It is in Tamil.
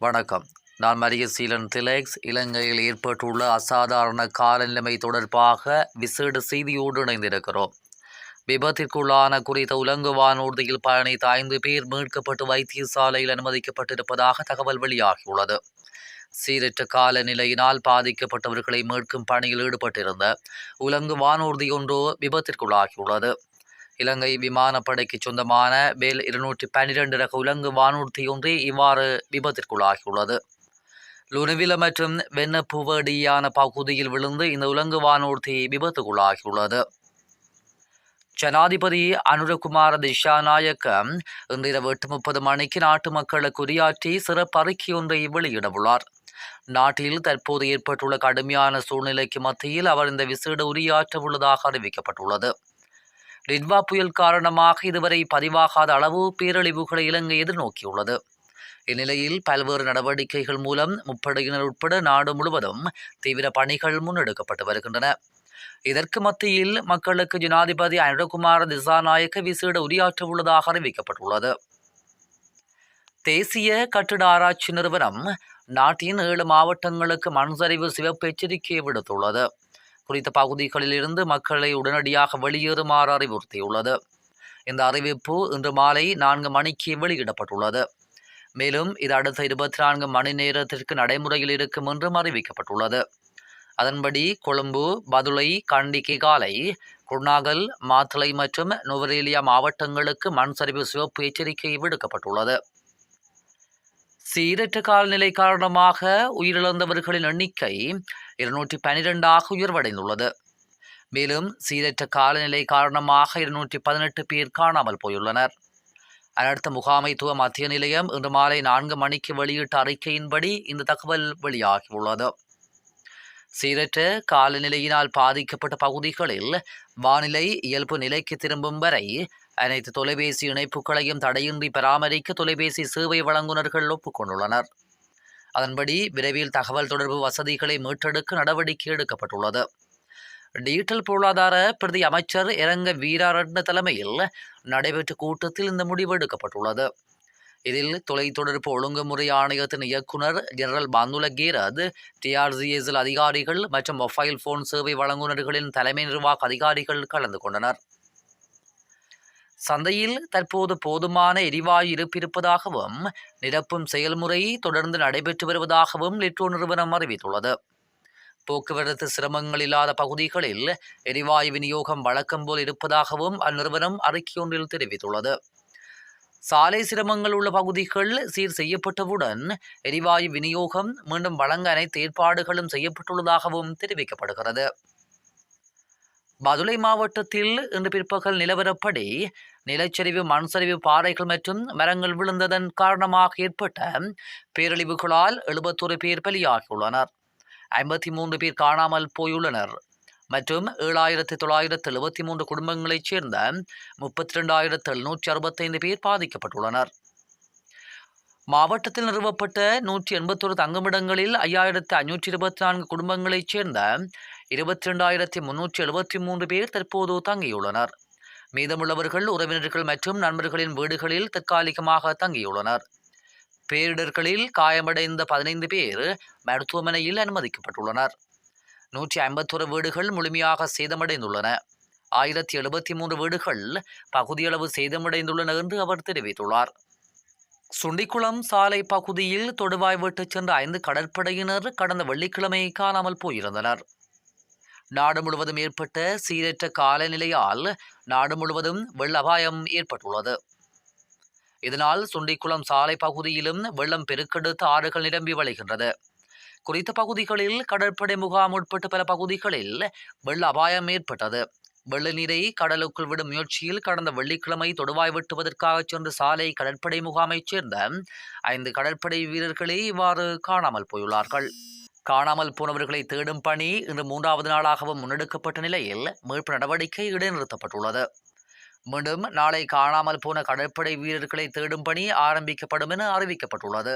வணக்கம். நான் மரிய சீலன் திலெக்ஸ். இலங்கையில் ஏற்பட்டுள்ள அசாதாரண காலநிலைமை தொடர்பாக விசேட செய்தியோடு இணைந்திருக்கிறோம். விபத்திற்குள்ளான குறித்த உலங்கு வானூர்தியில் பயணித்த ஐந்து பேர் மீட்கப்பட்டு வைத்தியசாலையில் அனுமதிக்கப்பட்டிருப்பதாக தகவல் வெளியாகியுள்ளது. சீரற்ற காலநிலையினால் பாதிக்கப்பட்டவர்களை மீட்கும் பணியில் ஈடுபட்டிருந்த உலங்கு வானூர்தி ஒன்று விபத்திற்குள்ளாகியுள்ளது. இலங்கை விமானப்படைக்கு சொந்தமான பேல் இருநூற்றி பன்னிரண்டு ரக உலங்கு வானூர்த்தி ஒன்றே இவ்வாறு விபத்திற்குள்ளாகியுள்ளது. லுணுவில மற்றும் வெண்ணப்புவடியான பகுதியில் விழுந்து இந்த உலங்கு வானூர்த்தி விபத்துக்குள்ளாகியுள்ளது. ஜனாதிபதி அனுரகுமார திஷாநாயக்கம் இன்றிரவு எட்டு முப்பது மணிக்கு நாட்டு மக்களுக்கு உரையாற்றி சிறப்பு அறிக்கை ஒன்றை வெளியிடவுள்ளார். நாட்டில் தற்போது ஏற்பட்டுள்ள கடுமையான சூழ்நிலைக்கு மத்தியில் அவர் இந்த விசேட உரையாற்ற உள்ளதாக அறிவிக்கப்பட்டுள்ளது. லிட்வா புயல் காரணமாக இதுவரை பதிவாகாத அளவு பேரழிவுகளை இலங்கை எதிர்நோக்கியுள்ளது. இந்நிலையில் பல்வேறு நடவடிக்கைகள் மூலம் முப்படையினர் உட்பட நாடு முழுவதும் தீவிர பணிகள் முன்னெடுக்கப்பட்டு வருகின்றன. இதற்கு மத்தியில் மக்களுக்கு ஜனாதிபதி அனுரகுமார திசாநாயக்க விசேட உரையாற்ற உள்ளதாக அறிவிக்கப்பட்டுள்ளது. தேசிய கட்டிட ஆராய்ச்சி நிறுவனம் நாட்டின் ஏழு மாவட்டங்களுக்கு மண்சரிவு சிவப்பு எச்சரிக்கையை விடுத்துள்ளது. குறித்த பகுதிகளில் இருந்து மக்களை உடனடியாக வெளியேறுமாறு அறிவுறுத்தியுள்ளது. இந்த அறிவிப்பு இன்று மாலை நான்கு மணிக்கு வெளியிடப்பட்டுள்ளது. மேலும் இது அடுத்த இருபத்தி நான்கு மணி நேரத்திற்கு நடைமுறையில் இருக்கும் என்றும் அறிவிக்கப்பட்டுள்ளது. அதன்படி கொழும்பு பதுளை கண்டி கிகாலை குருணாகல் மாத்தளை மற்றும் நுவரேலியா மாவட்டங்களுக்கு மண் சரிவு சிவப்பு எச்சரிக்கை விடுக்கப்பட்டுள்ளது. சீரற்ற காலநிலை காரணமாக உயிரிழந்தவர்களின் எண்ணிக்கை இருநூற்றி பனிரெண்டாக உயர்வடைந்துள்ளது. மேலும் சீரற்ற காலநிலை காரணமாக இருநூற்றி பதினெட்டு பேர் காணாமல் போயுள்ளனர். அடுத்த முகாமைத்துவ மத்திய நிலையம் இன்று மாலை நான்கு மணிக்கு வெளியிட்ட அறிக்கையின்படி இந்த தகவல் வெளியாகியுள்ளது. சீரற்ற காலநிலையினால் பாதிக்கப்பட்ட பகுதிகளில் வானிலை இயல்பு நிலைக்கு திரும்பும் வரை அனைத்து தொலைபேசி இணைப்புகளையும் தடையின்றி பராமரிக்க தொலைபேசி சேவை வழங்குநர்கள் ஒப்புக்கொண்டுள்ளனர். அதன்படி விரைவில் தகவல் தொடர்பு வசதிகளை மீட்டெடுக்க நடவடிக்கை எடுக்கப்பட்டுள்ளது. டிஜிட்டல் பொருளாதார பிரதி அமைச்சர் இரங்க வீராரட்ன தலைமையில் நடைபெற்ற கூட்டத்தில் இந்த முடிவு எடுக்கப்பட்டுள்ளது. இதில் தொலைத்தொடர்பு ஒழுங்குமுறை ஆணையத்தின் இயக்குனர் ஜெனரல் பாந்துல கீரத் டிஆர்சிஎஸ்எல் அதிகாரிகள் மற்றும் மொபைல் போன் சேவை வழங்குநர்களின் தலைமை நிர்வாக அதிகாரிகள் கலந்து கொண்டனர். சந்தையில் தற்போது போதுமான எரிவாயு இருப்பிருப்பதாகவும் நிரப்பும் செயல்முறை தொடர்ந்து நடைபெற்று வருவதாகவும் லிட்ரோ நிறுவனம் அறிவித்துள்ளது. போக்குவரத்து சிரமங்கள் இல்லாத பகுதிகளில் எரிவாயு விநியோகம் வழக்கம் போல் இருப்பதாகவும் அந்நிறுவனம் அறிக்கையொன்றில் தெரிவித்துள்ளது. சாலை சிரமங்கள் உள்ள பகுதிகள் சீர் செய்யப்பட்டவுடன் எரிவாயு விநியோகம் மீண்டும் வழங்க அனைத்து ஏற்பாடுகளும் செய்யப்பட்டுள்ளதாகவும் தெரிவிக்கப்படுகிறது. மதுரை மாவட்டத்தில் இன்று பிற்பகல் நிலவரப்படி நிலச்சரிவு மண் சரிவு பாறைகள் மற்றும் மரங்கள் விழுந்ததன் காரணமாக ஏற்பட்ட பேரழிவுகளால் எழுபத்தொரு பேர் பலியாகியுள்ளனர். ஐம்பத்தி மூன்று பேர் காணாமல் போயுள்ளனர். மற்றும் ஏழாயிரத்தி தொள்ளாயிரத்து எழுபத்தி மூன்று குடும்பங்களைச் சேர்ந்த முப்பத்தி ரெண்டாயிரத்து எழுநூற்றி அறுபத்தைந்து பேர் பாதிக்கப்பட்டுள்ளனர். மாவட்டத்தில் நிறுவப்பட்ட நூற்றி எண்பத்தொரு தங்குமிடங்களில் ஐயாயிரத்து ஐநூற்றி இருபத்தி நான்கு குடும்பங்களைச் சேர்ந்த இருபத்தி ரெண்டாயிரத்தி முன்னூற்றி எழுபத்தி மூன்று பேர் தற்போது தங்கியுள்ளனர். மீதமுள்ளவர்கள் உறவினர்கள் மற்றும் நண்பர்களின் வீடுகளில் தற்காலிகமாக தங்கியுள்ளனர். பேரிடர்களில் காயமடைந்த பதினைந்து பேர் மருத்துவமனையில் அனுமதிக்கப்பட்டுள்ளனர். நூற்றி ஐம்பத்தொரு வீடுகள் முழுமையாக சேதமடைந்துள்ளன. ஆயிரத்தி எழுபத்தி மூன்று வீடுகள் பகுதியளவு சேதமடைந்துள்ளன என்று அவர் தெரிவித்துள்ளார். சுண்டிக்குளம் சாலை பகுதியில் தொடுவாய் விட்டுச் சென்ற ஐந்து கடற்படையினர் கடந்த வெள்ளிக்கிழமை காணாமல் போயிருந்தனர். நாடு முழுவதும் ஏற்பட்ட சீரற்ற காலநிலையால் நாடு முழுவதும் வெள்ள அபாயம் ஏற்பட்டுள்ளது. இதனால் சுண்டிக்குளம் சாலை பகுதியிலும் வெள்ளம் பெருக்கெடுத்து ஆறுகள் நிரம்பி வழிகின்றது. குறித்த பகுதிகளில் கடற்படை முகாம் உட்பட்ட பல பகுதிகளில் வெள்ள அபாயம் ஏற்பட்டது. வெள்ள நீரை கடலுக்குள் விடும் முயற்சியில் கடந்த வெள்ளிக்கிழமை தொடுவாய் வெட்டுவதற்காக சென்ற சாலை கடற்படை முகாமைச் சேர்ந்த ஐந்து கடற்படை வீரர்களே இவ்வாறு காணாமல் போயுள்ளார்கள். காணாமல் போனவர்களை தேடும் பணி இன்று மூன்றாவது நாளாகவும் முன்னெடுக்கப்பட்ட நிலையில் மீட்பு நடவடிக்கை இடைநிறுத்தப்பட்டுள்ளது. மீண்டும் நாளை காணாமல் போன கடற்படை வீரர்களை தேடும் பணி ஆரம்பிக்கப்படும் என அறிவிக்கப்பட்டுள்ளது.